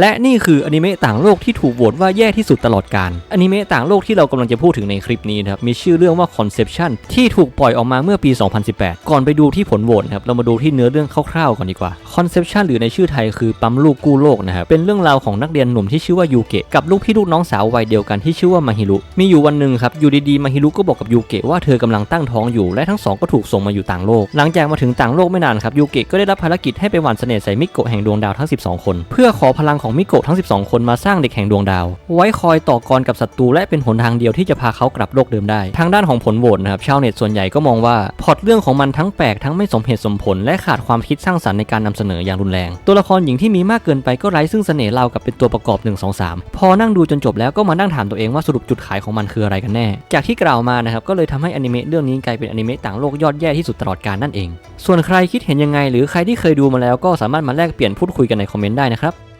และนี่คืออนิเมะต่างโลกที่ถูกโหวตว่าแย่ที่สุดตลอดกาลอนิเมะต่างโลกที่เรากำลังจะพูดถึงในคลิปนี้นะครับ มีชื่อเรื่องว่า Conception ที่ถูกปล่อยออกมาเมื่อปี 2018 ก่อนไปดูที่ผลโหวตครับ เรามาดูที่เนื้อเรื่องคร่าวๆก่อนดีกว่า Conception หรือในชื่อไทยคือปั๊มลูกกู้โลกนะครับ เป็นเรื่องราวของนักเรียนหนุ่มที่ชื่อว่ายูเกะกับลูกพี่ลูกน้องสาววัยเดียวกันที่ชื่อว่ามาฮิรุ มีอยู่วันหนึ่งครับอยู่ดีๆมาฮิรุก็บอกกับยูเกะว่าเธอกำลังตั้งท้องอยู่และทั้งสองก็ถูกส่งมาอยู่ต่างโลก หลังจากมาถึงต่างโลกไม่นานครับยูเกะก็ได้รับภารกิจให้ไปหว่านเสน่ห์ใส่มิโกะแห่งดวงดาวทั้ง 12 คน เพื่อขอพลังของมิโกะทั้ง 12 คนมาสร้างเด็กแห่งดวงดาว ไว้คอยต่อกรกับศัตรูและเป็นหนทางเดียวที่จะพาเขากลับโลกเดิมได้ ทางด้านของผลโหวตนะครับชาวเน็ตส่วนใหญ่ก็มองว่าพอตเรื่องของมันทั้งแปลกทั้งไม่สมเหตุสมผล และขาดความคิดสร้างสรรค์ในการนำเสนออย่างรุนแรง ตัวละครหญิงที่มีมากเกินไปก็ไร้ซึ่งเสน่ห์เรากับเป็นตัวประกอบ 1 2 3 พอนั่งดูจนจบแล้วก็มานั่งถามตัวเองว่าสรุปจุดขายของมันคืออะไรกันแน่ จากที่กล่าวมานะครับก็เลยทำให้อนิเมะเรื่องนี้กลายเป็นอนิเมะต่างโลกยอดแย่ที่สุดตลอดกาลนั่นเอง ส่วนใครคิดเห็นยังไง หรือใครที่เคยดูมาแล้วก็สามารถมาแลกเปลี่ยนพูดคุยกันในคอมเมนต์ได้นะครับ